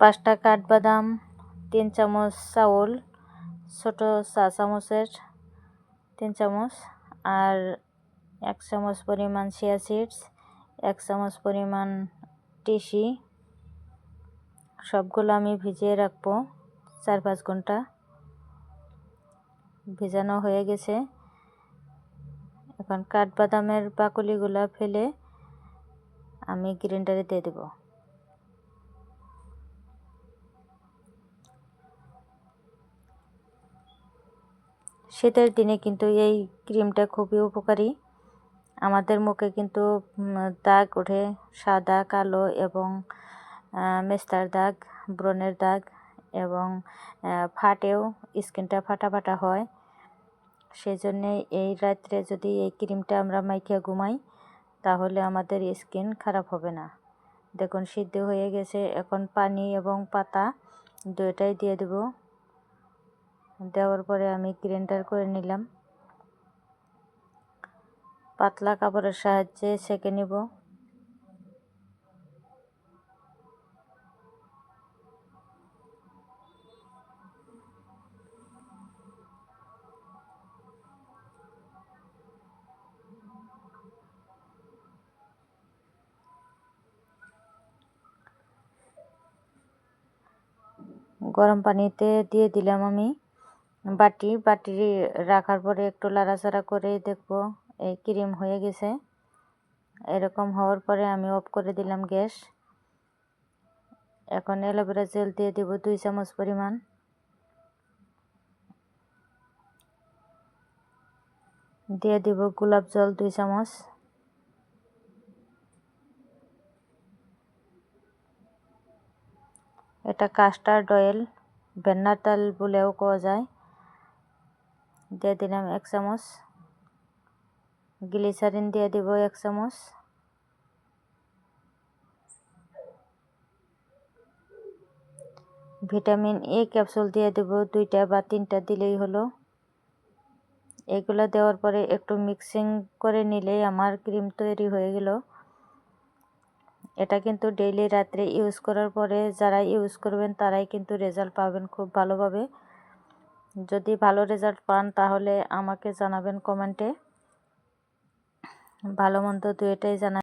পাঁচটা কাঠবাদাম, তিন চামচ চাউল, ছোটো চা চামচের তিন চামচ আর এক চামচ পরিমাণ চিয়া সিডস এক চামচ পরিমাণ টিসি সবগুলো আমি ভিজিয়ে রাখব চার পাঁচ ঘণ্টা। ভেজানো হয়ে গেছে। এখন কাঠবাদামের বাকলিগুলো ফেলে আমি গ্রাইন্ডারে দিয়ে দেবো। শীতের দিনে কিন্তু এই ক্রিমটা খুবই উপকারী। আমাদের মুখে কিন্তু দাগ ওঠে, সাদা, কালো এবং মেস্তার দাগ, ব্রণের দাগ এবং ফাটেও, স্কিনটা ফাটা ফাটা হয়। সেই জন্যে এই রাত্রে যদি এই ক্রিমটা আমরা মাইকে ঘুমাই, তাহলে আমাদের স্কিন খারাপ হবে না। দেখুন, সিদ্ধ হয়ে গেছে। এখন পানি এবং পাতা দুইটাই দিয়ে দেবো। দেওয়ার পরে আমি গ্রাইন্ডার করে নিলাম। পাতলা কাপড়ের সাহায্যে সেঁকে নিব। গরম পানিতে দিয়ে দিলাম আমি। বাটি বাটি রাখার পরে একটু লাড়াচাড়া করে দেখব, এই ক্রিম হয়ে গেছে। এরকম হওয়ার পরে আমি অফ করে দিলাম গ্যাস। এখন অ্যালোভেরা জেল দিয়ে দিব দুই চামচ পরিমাণ। দিয়ে দিব গোলাপ জল দুই চামচ। এটা কাস্টার্ড অয়েল ভেন্নার তেল বলেও কোয়া যায়। দিয়ে দিলাম এক চামচ গ্লিসারিন দিয়ে দিব এক চামচ ভিটামিন এ ক্যাপসুল দিয়ে দেব দুইটা বা তিনটা দিলেই হলো এগুলো দেওয়ার পরে একটু মিক্সিং করে নিলেই আমার ক্রিম তৈরি হয়ে গেল এটা কিন্তু ডেইলি রাত্রে ইউজ করার পরে যারা ইউজ করবেন তারাই কিন্তু রেজাল্ট পাবেন খুব ভালোভাবে যদি ভালো রেজাল্ট পান তাহলে আমাকে জানাবেন কমেন্টে। ভালো মন্দ দুয়েটাই জানা